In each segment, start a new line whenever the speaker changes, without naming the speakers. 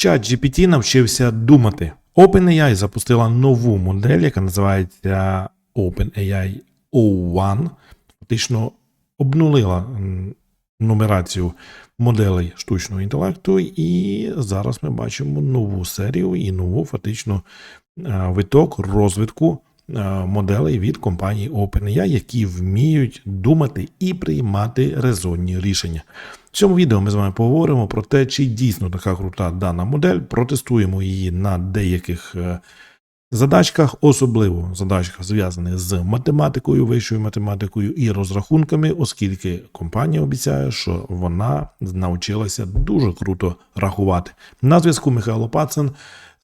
Чат GPT навчився думати. OpenAI запустила нову модель, яка називається OpenAI O1. Фактично обнулила нумерацію моделей штучного інтелекту, і зараз ми бачимо нову серію і нову фактично е, виток розвитку е, моделей від компанії OpenAI, які вміють думати і приймати резонні рішення. В цьому відео ми з вами поговоримо про те, чи дійсно така крута дана модель. Протестуємо її на деяких е, задачках, особливо задачках, зв'язаних з математикою, вищою математикою і розрахунками, оскільки компанія обіцяє, що вона навчилася дуже круто рахувати. На зв'язку Михайло Пацин,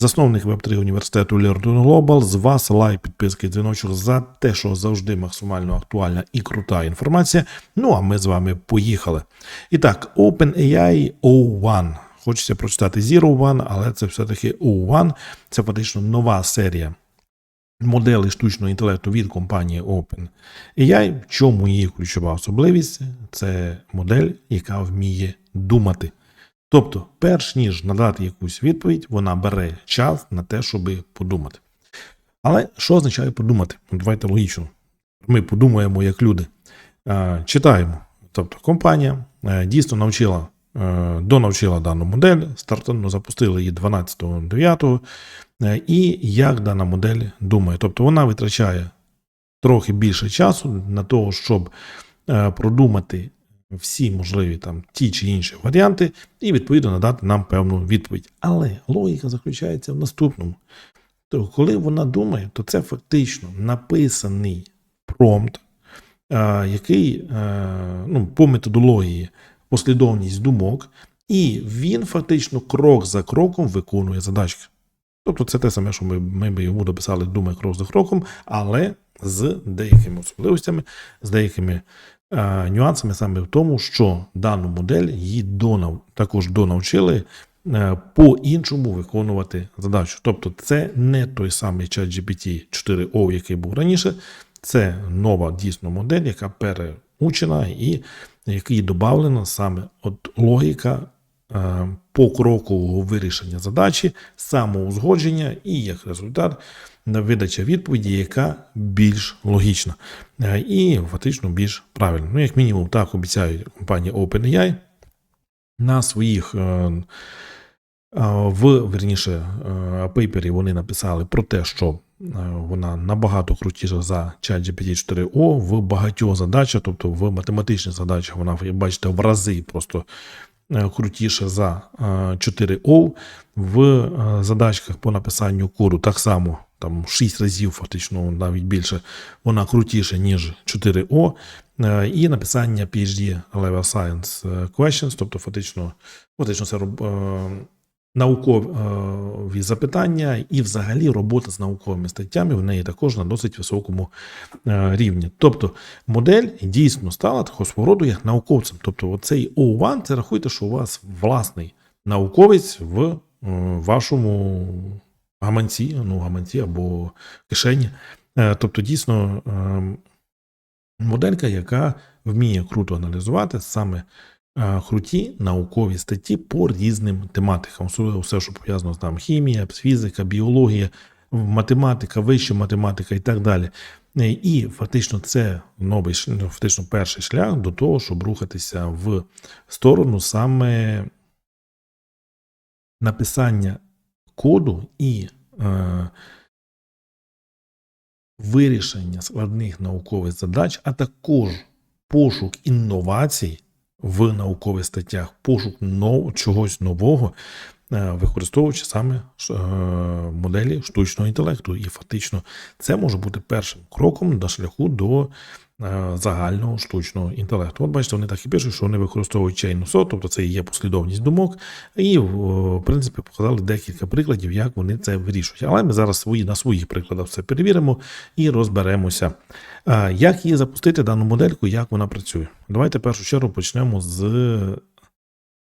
засновник Web3 університету Learn Global. З вас лайк, підписки, дзвіночок за те, що завжди максимально актуальна і крута інформація. Ну а ми з вами поїхали. І так, OpenAI O1. Хочеться прочитати Zero One, але це все-таки O1. Це фактично нова серія моделей штучного інтелекту від компанії OpenAI. В чому її ключова особливість? Це модель, яка вміє думати. Тобто, перш ніж надати якусь відповідь, вона бере час на те, щоб подумати. Але що означає подумати? Ну, Давайте логічно. Ми подумаємо як люди. Читаємо. Тобто, компанія е, дійсно навчила, донавчила дану модель, стартовно запустили її 12.09. Е, І як дана модель думає. Тобто вона витрачає трохи більше часу на того, щоб е, продумати всі можливі там ті чи інші варіанти, і відповідно надати нам певну відповідь. Але логіка заключається в наступному. То коли вона думає, то це фактично написаний промпт, е, який е, ну, по методології послідовність думок, і він фактично крок за кроком виконує задачки. Тобто це те саме, що ми, ми би йому дописали думай крок за кроком, але з деякими особливостями, з деякими е, нюансами саме в тому, що дану модель її донав, також донавчили по-іншому виконувати задачу. Тобто це не той самий чат GPT 4O, який був раніше, це нова дійсно модель, яка переучена і якій додавлена саме от логіка е, покрокового вирішення задачі, самоузгодження і як результат видача відповіді, яка більш логічна е, і фактично більш правильна. Ну, як мінімум, так обіцяють компанія OpenAI на своїх. В верніше е, пейпері вони написали про те, що е, вона набагато крутіша за ChatGPT 4O в багатьох задачах, тобто в математичних задачах вона, бачите, в рази просто е, крутіше за е, 4O. В задачках по написанню коду так само там 6 разів, фактично, навіть більше, вона крутіша, ніж 4O. Е, І написання PhD Level Science Questions, тобто фактично, фактично це наукові запитання і взагалі робота з науковими статтями в неї також на досить високому е, рівні. Тобто модель дійсно стала такого свого роду як науковцем. Тобто, оцей O1, це рахуйте, що у вас власний науковець в е, вашому гаманці, ну, гаманці або кишені. Е, Тобто, дійсно, е, моделька, яка вміє круто аналізувати саме е, круті наукові статті по різним тематикам, особливо все, що пов'язано з там хімія, фізика, біологія, математика, вища математика і так далі. Е, І фактично це новий фактично перший шлях до того, щоб рухатися в сторону саме написання коду і е, вирішення складних наукових задач, а також пошук інновацій в наукових статтях, пошук нов, чогось нового, використовуючи саме е, моделі штучного інтелекту. І фактично це може бути першим кроком до шляху до е, загального штучного інтелекту. От бачите, вони так і пишуть, що вони використовують of thought, тобто це є послідовність думок, і в принципі показали декілька прикладів, як вони це вирішують. Але ми зараз свої на своїх прикладах все перевіримо і розберемося. Е, Як її запустити дану модельку, як вона працює? Давайте в першу чергу почнемо з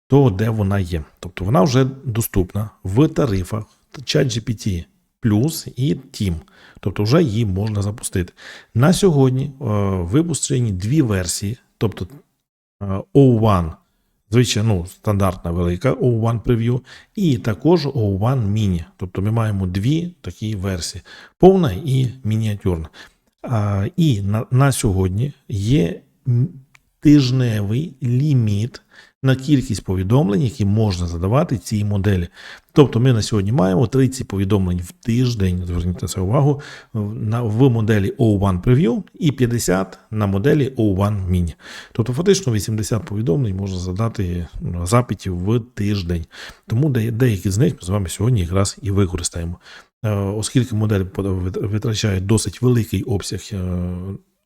того, де вона є. Тобто вона вже доступна в тарифах ChatGPT Plus і Team. Тобто вже її можна запустити. На сьогодні е, випущені дві версії, тобто е, O1 звичайно, ну, стандартна велика O1 Preview, і також O1 Mini. Тобто ми маємо дві такі версії: повна і мініатюрна. І на, на сьогодні є тижневий ліміт на кількість повідомлень, які можна задавати цій моделі. Тобто ми на сьогодні маємо 30 повідомлень в тиждень, зверніть на це увагу, в- на, моделі O1 Preview і 50 на моделі O1 Mini. Тобто фактично 80 повідомлень можна задати ну, запитів в тиждень. Тому деякі з них ми з вами сьогодні якраз і використаємо. Е, Оскільки модель витрачає досить великий обсяг е,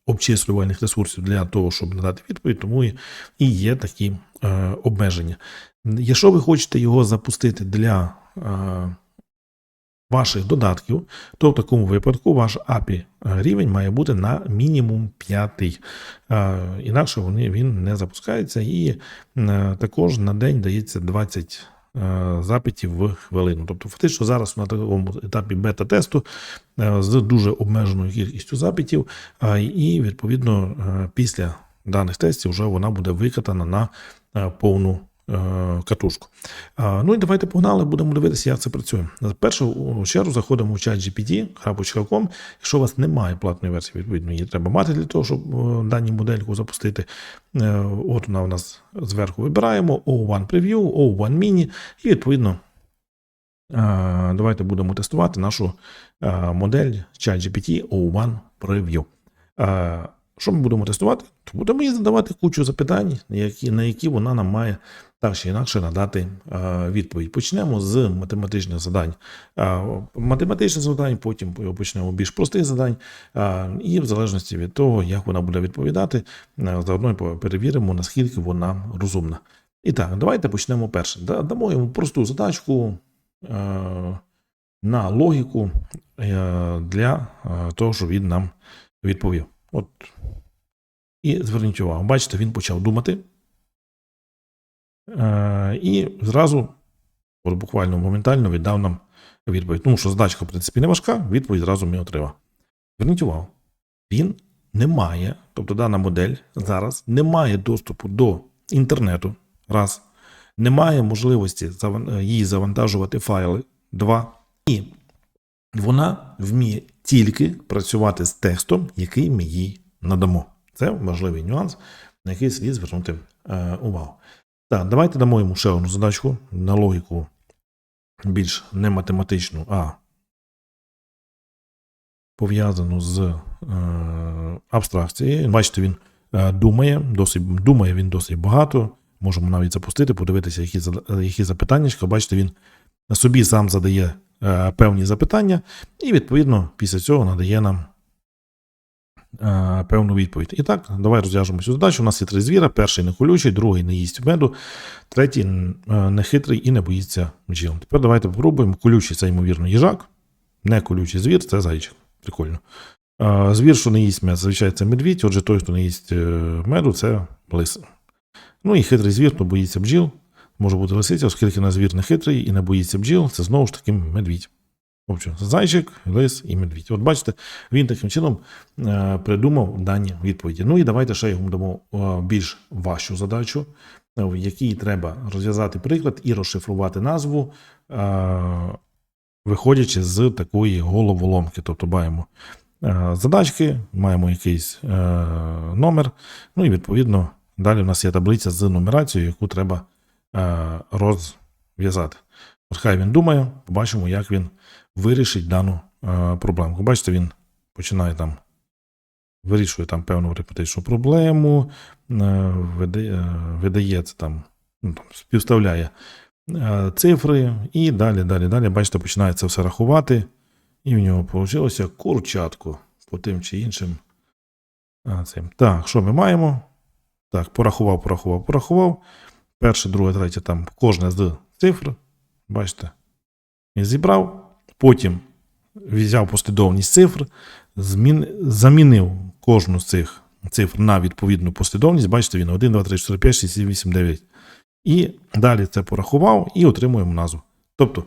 обчислювальних ресурсів для того, щоб надати відповідь, тому і є такі е, обмеження. Якщо ви хочете його запустити для е, ваших додатків, то в такому випадку ваш API рівень має бути на мінімум 5. Е, інакше він не запускається, і е, також на день дається 20 е, запитів в хвилину. Тобто, фактично зараз на такому етапі бета-тесту е, з дуже обмеженою кількістю запитів, е, і відповідно е, після даних тестів вже вона буде викатана на е, повну е, катушку. Ну і давайте погнали, будемо дивитися, як це працює. В першу чергу заходимо в чат GPT.com. Якщо у вас немає платної версії, відповідно, її треба мати для того, щоб е, дані модельку запустити. Е, От вона у нас зверху вибираємо O1 Preview, O1 Mini, і відповідно. е, Давайте будемо тестувати нашу е, модель ChatGPT O1 Preview. Що ми будемо тестувати? То будемо їй задавати кучу запитань, які, на які вона нам має так чи інакше надати відповідь. Почнемо з математичних задань. Математичних завдань, потім почнемо більш простих задань, і в залежності від того, як вона буде відповідати, заодно перевіримо, наскільки вона розумна. І так, давайте почнемо перше. Дамо йому просту задачку на логіку е, для того, щоб він нам відповів. От. І зверніть увагу, бачите, він почав думати. Е, і зразу, буквально моментально віддав нам відповідь. Тому що задачка, в принципі, не важка, відповідь зразу ми отримав. Зверніть увагу, він не має, тобто дана модель зараз не має доступу до інтернету. Раз. Не має можливості їй завантажувати файли. Два. І вона вміє тільки працювати з текстом, який ми їй надамо. Це важливий нюанс, на який слід звернути е, увагу. Так, давайте дамо йому ще одну задачку на логіку більш не математичну, а пов'язану з е, абстракцією. Бачите, він е, думає, досить, думає він досить багато. Можемо навіть запустити, подивитися, які, які запитання. Бачите, він собі сам задає певні запитання, і відповідно після цього надає нам е, певну відповідь. І так, давай розв'яжемо цю задачу. У нас є три звіра: перший не колючий, другий не їсть меду, третій е, не хитрий і не боїться бджіл. Тепер давайте попробуємо. Колючий це, ймовірно, їжак, не колючий звір це зайчик. Прикольно. Е, Звір, що не їсть мед, зазвичай це медвідь, отже, той, хто не їсть е, меду, це лис. Ну і хитрий звір, хто боїться бджіл, може бути лисиця, оскільки на звір не хитрий і не боїться бджіл, це знову ж таки медвідь. В зайчик, лис і медвідь. От бачите, він таким чином е, придумав дані відповіді. Ну і давайте ще йому дамо е, більш важчу задачу, е, в якій треба розв'язати приклад і розшифрувати назву, виходячи з такої головоломки. Тобто маємо задачки, маємо якийсь номер, ну і відповідно далі в нас є таблиця з нумерацією, яку треба розв'язати. От хай він думає, побачимо, як він вирішить дану е, проблемку. Бачите, він починає там, вирішує там певну арифметичну проблему, е, видає, е, це там, ну, там, співставляє цифри, і далі, далі, далі, бачите, починає це все рахувати, і в нього вийшло курчатку по тим чи іншим. Цим. Так, що ми маємо? Так, порахував, порахував, порахував. Перше, друге, третє, там кожне з цифр. Бачите, і зібрав. Потім взяв послідовність цифр, змін... замінив кожну з цих цифр на відповідну послідовність. Бачите, він 1, 2, 3, 4, 5, 6, 7, 8, 9. І далі це порахував і отримуємо назву. Тобто,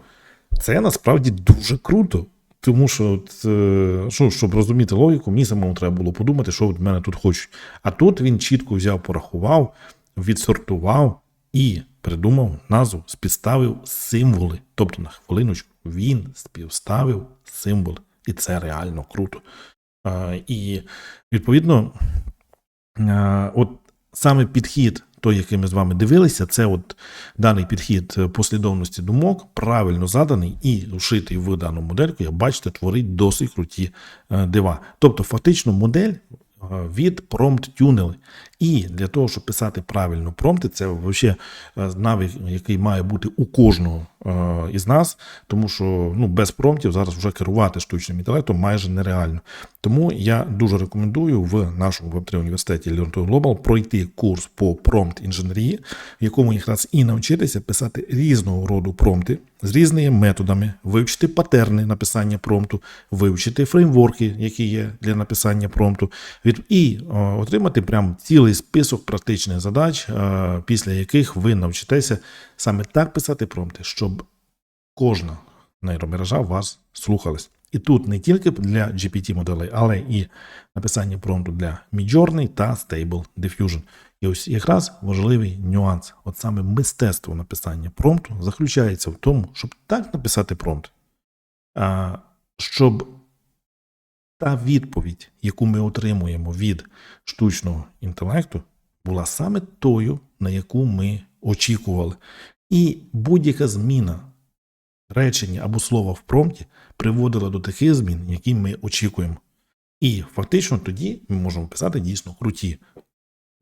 це насправді дуже круто. Тому що, е, що, щоб розуміти логіку, мені самому треба було подумати, що від мене тут хочуть. А тут він чітко взяв, порахував, відсортував і придумав назву, співставив символи. Тобто, на хвилиночку, він співставив символи. І це реально круто. І відповідно, от саме підхід, той, який ми з вами дивилися, це от даний підхід послідовності думок, правильно заданий і вшитий в дану модельку, як бачите, творить досить круті е, дива. Тобто, фактично, модель від промпт тюнели. І для того, щоб писати правильно промпти, це взагалі навик, який має бути у кожного е, із нас, тому що ну, без промптів зараз вже керувати штучним інтелектом майже нереально. Тому я дуже рекомендую в нашому Web3 університеті Learn to Global пройти курс по промпт інженерії, в якому якраз і навчитися писати різного роду промпти з різними методами, вивчити патерни написання промпту, вивчити фреймворки, які є для написання промпту, і отримати прям цілий список практичних задач, е, після яких ви навчитеся саме так писати промпти, щоб кожна нейромережа вас слухалась. І тут не тільки для GPT-моделей, але і написання промпту для Midjourney та Stable Diffusion. І ось якраз важливий нюанс. От саме мистецтво написання промпту заключається в тому, щоб так написати промпт, щоб та відповідь, яку ми отримуємо від штучного інтелекту, була саме тою, на яку ми очікували. І будь-яка зміна речення або слова в промпті приводила до таких змін, які ми очікуємо. І фактично тоді ми можемо писати дійсно круті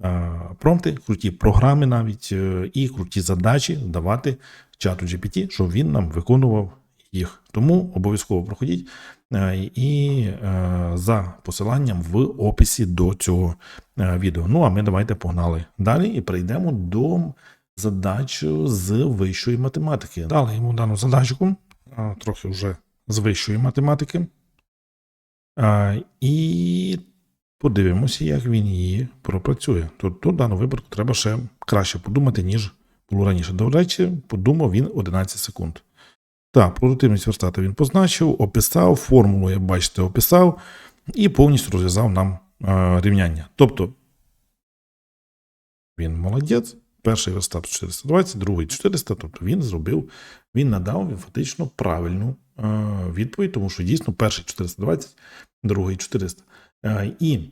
е, промпти, круті програми навіть е, і круті задачі давати чату GPT, щоб він нам виконував їх. Тому обов'язково проходіть е, і за посиланням в описі до цього відео. Ну а ми давайте погнали далі і перейдемо до задач з вищої математики. Дали йому дану задачку, трохи вже з вищої математики. І подивимося, як він її пропрацює. Тут в даному випадку треба ще краще подумати, ніж було раніше. До речі, подумав він 11 секунд. Так, продуктивність верстата він позначив, описав, формулу, як бачите, описав і повністю розв'язав нам е, рівняння. Тобто він молодець. Перший верстап 420, другий 400, тобто він зробив, він надав фактично правильну е, відповідь, тому що дійсно перший 420, другий 400. Е, і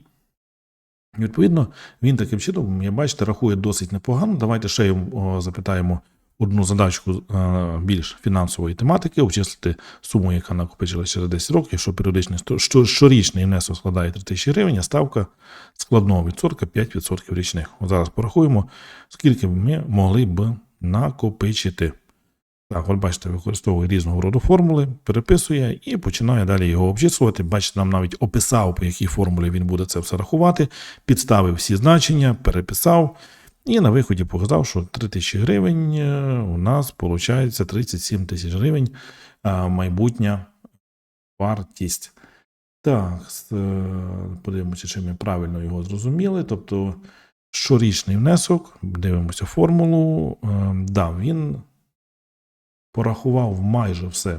відповідно він таким чином, я бачите, рахує досить непогано. Давайте ще йому запитаємо одну задачку е, більш фінансової тематики, обчислити суму, яка накопичилася через 10 років, що періодичний що, щорічний внесок складає 3 тисячі гривень, а ставка складного відсотка 5% річних. От зараз порахуємо, скільки б ми могли б накопичити. Так, от бачите, використовує різного роду формули, переписує і починає далі його обчислювати. Бачите, нам навіть описав, по якій формулі він буде це все рахувати, підставив всі значення, переписав. І на виході показав, що 3 тисячі гривень е, у нас виходить 37 тисяч гривень майбутня вартість. Так, е, подивимося, чи ми правильно його зрозуміли. Тобто, щорічний внесок, дивимося формулу. Е, Да, він порахував майже все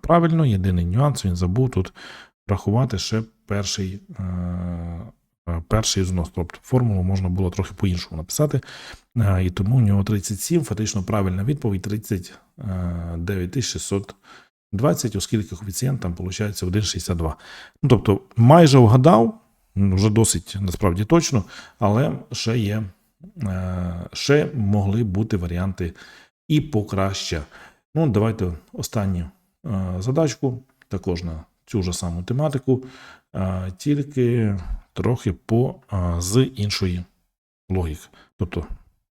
правильно. Єдиний нюанс, він забув тут рахувати ще перший, перший знос. Тобто формулу можна було трохи по-іншому написати. Е, І тому у нього 37, фактично правильна відповідь 39 620, оскільки коефіцієнт там виходить 1,62. Ну, тобто майже вгадав, вже досить насправді точно, але ще є, е, ще могли бути варіанти і покраще. Ну, давайте останню е, задачку, також на цю ж саму тематику, е, тільки трохи по, е, з іншої логіки. Тобто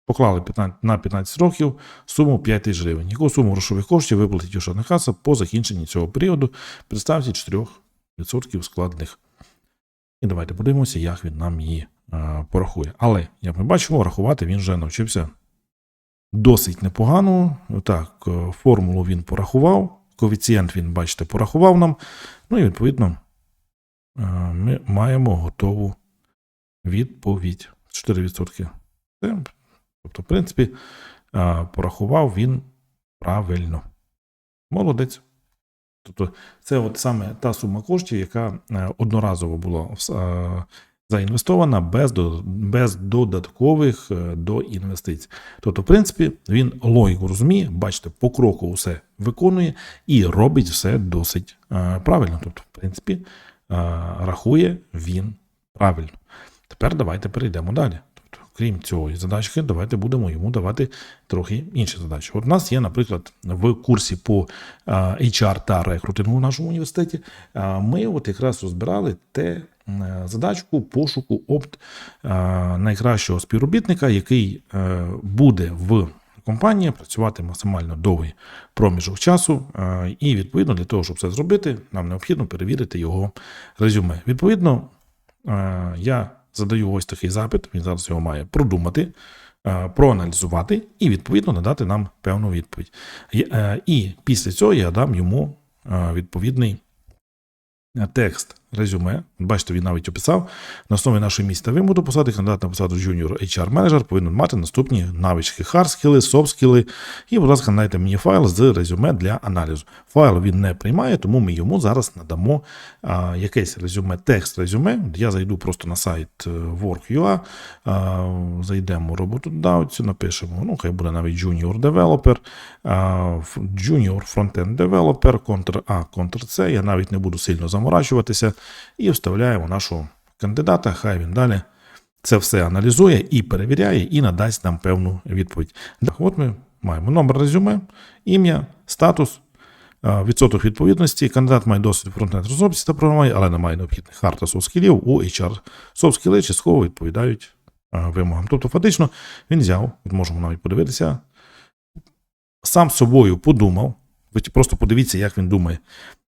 поклали 15, на 15 років суму 5 тисяч гривень. Яку суму грошових коштів виплатить Ощадна каса по закінченні цього періоду при ставці 4% складних. І давайте подивимося, як він нам її е, порахує. Але, як ми бачимо, рахувати він вже навчився досить непогано. Так, е, формулу він порахував, коефіцієнт він, бачите, порахував нам. Ну і відповідно ми маємо готову відповідь. 4%. Це, тобто, в принципі, порахував він правильно. Молодець. Тобто, це от саме та сума коштів, яка е, одноразово була заінвестована без, без додаткових е, до інвестицій. Тобто, в принципі, він логіку розуміє, бачите, по кроку все виконує і робить все досить е, правильно. Тобто, в принципі, рахує він правильно. Тепер давайте перейдемо далі. Тобто, крім цієї задачки, давайте будемо йому давати трохи інші задачі. От у нас є, наприклад, в курсі по е, HR та рекрутингу в нашому університеті. е, Ми от якраз розбирали те е, задачку пошуку опт е, найкращого співробітника, який е, буде в компанії працювати максимально довгий проміжок часу. е, І відповідно для того, щоб це зробити, нам необхідно перевірити його резюме. Відповідно, Е, я задаю ось такий запит, він зараз його має продумати, е, проаналізувати і відповідно надати нам певну відповідь. І після цього я дам йому відповідний текст резюме. Бачите, він навіть описав. На основі нашої місць та вимоду посади кандидат на посаду Junior HR Manager повинен мати наступні навички hard-скіли, soft-скіли. І, будь ласка, надайте мені файл з резюме для аналізу. Файл він не приймає, тому ми йому зараз надамо а, якесь резюме, текст резюме. Я зайду просто на сайт е, Work.ua, а, зайдемо роботодавцю, напишемо, ну, хай буде навіть Junior Developer, а, Junior Frontend Developer, Ctrl-A, Ctrl-C. Я навіть не буду сильно заморачуватися. І вставляємо нашого кандидата, хай він далі це все аналізує і перевіряє, і надасть нам певну відповідь. Так, от ми маємо номер резюме, ім'я, статус, відсоток відповідності. Кандидат має досвід фронтенд розробці та програмування, але не має необхідних хард та софт скілів у HR. Софт скіли частково відповідають вимогам. Тобто, фактично, він взяв, можемо навіть подивитися, сам собою подумав. Ви просто подивіться, як він думає.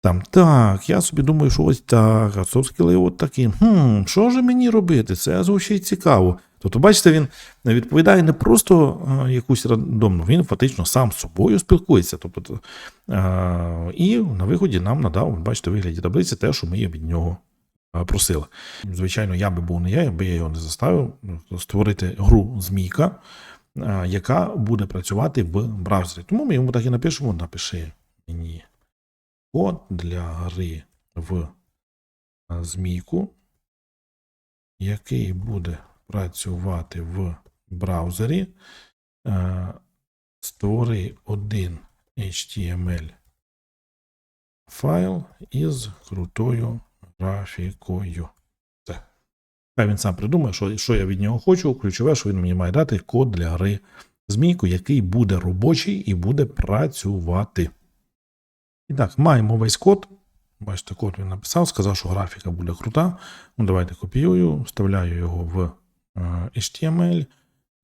Там, так, я собі думаю, що ось так, а софт-скіли от такі. Хм, що ж мені робити? Це звучить цікаво. Тобто, бачите, він відповідає не просто е, якусь рандомну, він фактично сам з собою спілкується. Тобто, е, і на виході нам надав, бачите, вигляді таблиці те, що ми від нього е, просили. Звичайно, я би був не я, якби я його не заставив створити гру Змійка, е, яка буде працювати в браузері. Тому ми йому так і напишемо: напиши мені код для гри в змійку, який буде працювати в браузері. Створи один HTML файл із крутою графікою. Все. Хай він сам придумає, що, що я від нього хочу. Ключове, що він мені має дати код для гри змійку, який буде робочий і буде працювати. І так, маємо весь код. Бачите, код він написав, сказав, що графіка буде крута. Ну, давайте копіюю, вставляю його в е, HTML.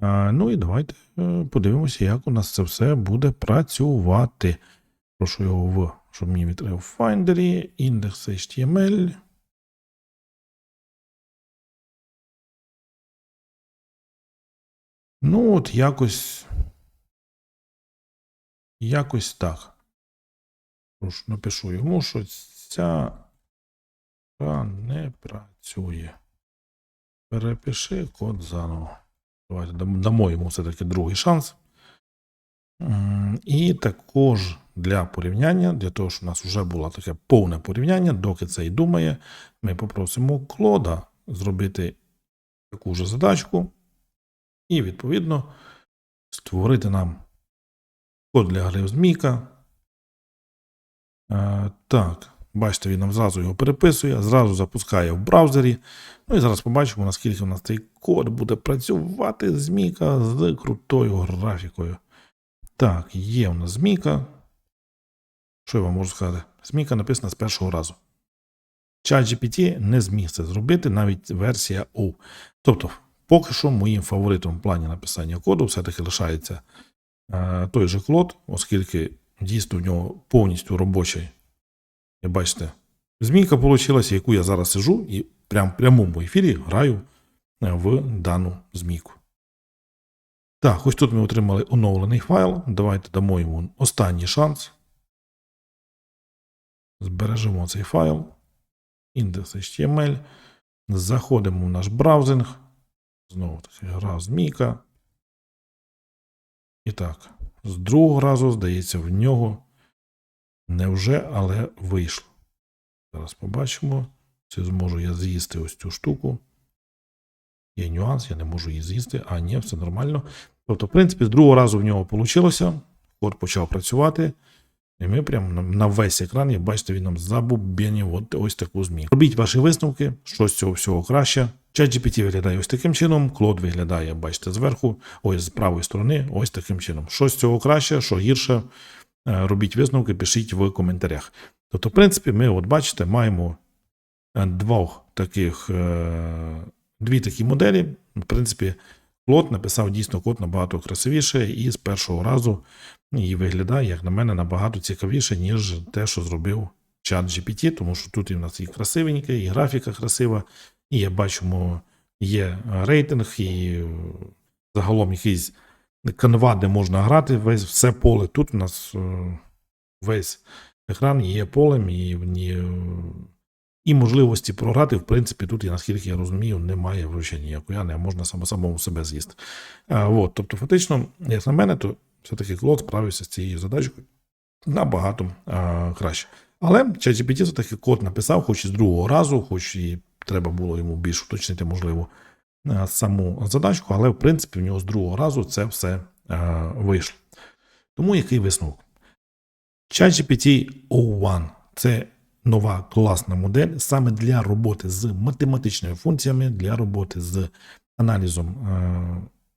Е, Ну і давайте е, подивимося, як у нас це все буде працювати. Прошу його в, щоб мені відкрив Finder, індекс HTML. Ну, от якось. Якось так. Прошу, напишу йому, що ця не працює. Перепиши код заново. Давайте дамо йому все-таки другий шанс. І також для порівняння, для того, щоб у нас вже було таке повне порівняння, доки це і думає, ми попросимо Клода зробити таку ж задачку і, відповідно, створити нам код для гри Змійка. Е, так, бачите, він нам зразу його переписує, зразу запускає в браузері. Ну і зараз побачимо, наскільки у нас цей код буде працювати змійка з крутою графікою. Так, є у нас змійка. Що я вам можу сказати? Змійка написана з першого разу. ChatGPT не зміг це зробити, навіть версія O. Тобто, поки що моїм фаворитом в плані написання коду все-таки лишається е, той же Клод, оскільки дійсно в нього повністю робочий. Бачите, змійка вийшла, яку я зараз сижу і прям в прямому ефірі граю е, в дану змійку. Так, ось тут ми отримали оновлений файл. Давайте дамо йому останній шанс. Збережемо цей файл. Індекс HTML. Заходимо в наш браузинг. Знову таки гра змійка. І так, з другого разу, здається, в нього не вже, але вийшло. Зараз побачимо. Чи зможу я з'їсти ось цю штуку. є нюанс, я не можу її з'їсти, а ні, все нормально. Тобто, в принципі, з другого разу в нього вийшло, код почав працювати. І ми прямо на, весь екран, як бачите, він нам забубенів от ось таку зміну. Робіть ваші висновки, що з цього всього краще. ChatGPT виглядає ось таким чином, Клод виглядає, бачите, зверху, ось з правої сторони, ось таким чином. Що з цього краще, що гірше, е, робіть висновки, пишіть в коментарях. Тобто, в принципі, ми, от бачите, маємо е, двох таких, е, дві такі моделі. В принципі, Клод написав дійсно код набагато красивіше, і з першого разу і виглядає, як на мене, набагато цікавіше, ніж те, що зробив чат GPT, тому що тут і в нас і красивеньке, і графіка красива, і я бачимо, є рейтинг, і е, загалом якийсь канва, де можна грати, весь все поле. Тут у нас е, весь екран є полем, і, і, і можливості програти, в принципі, тут, я, наскільки я розумію, немає вже ніякої, а не можна само самому себе з'їсти. От, тобто, фактично, як на мене, то все-таки Клод справився з цією задачкою набагато а, краще. Але ChatGPT все-таки код написав, хоч і з другого разу, хоч і треба було йому більш уточнити, можливо, саму задачку, але в принципі в нього з другого разу це все а, вийшло. Тому який висновок? ChatGPT O1 це нова класна модель саме для роботи з математичними функціями, для роботи з аналізом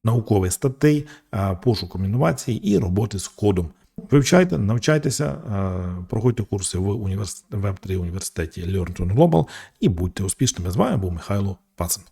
наукових статей, е, пошуком інновацій і роботи з кодом. Вивчайте, навчайтеся, е, проходьте курси в універс... веб 3 університеті Learn to Global і будьте успішними. З вами був Михайло Пацин.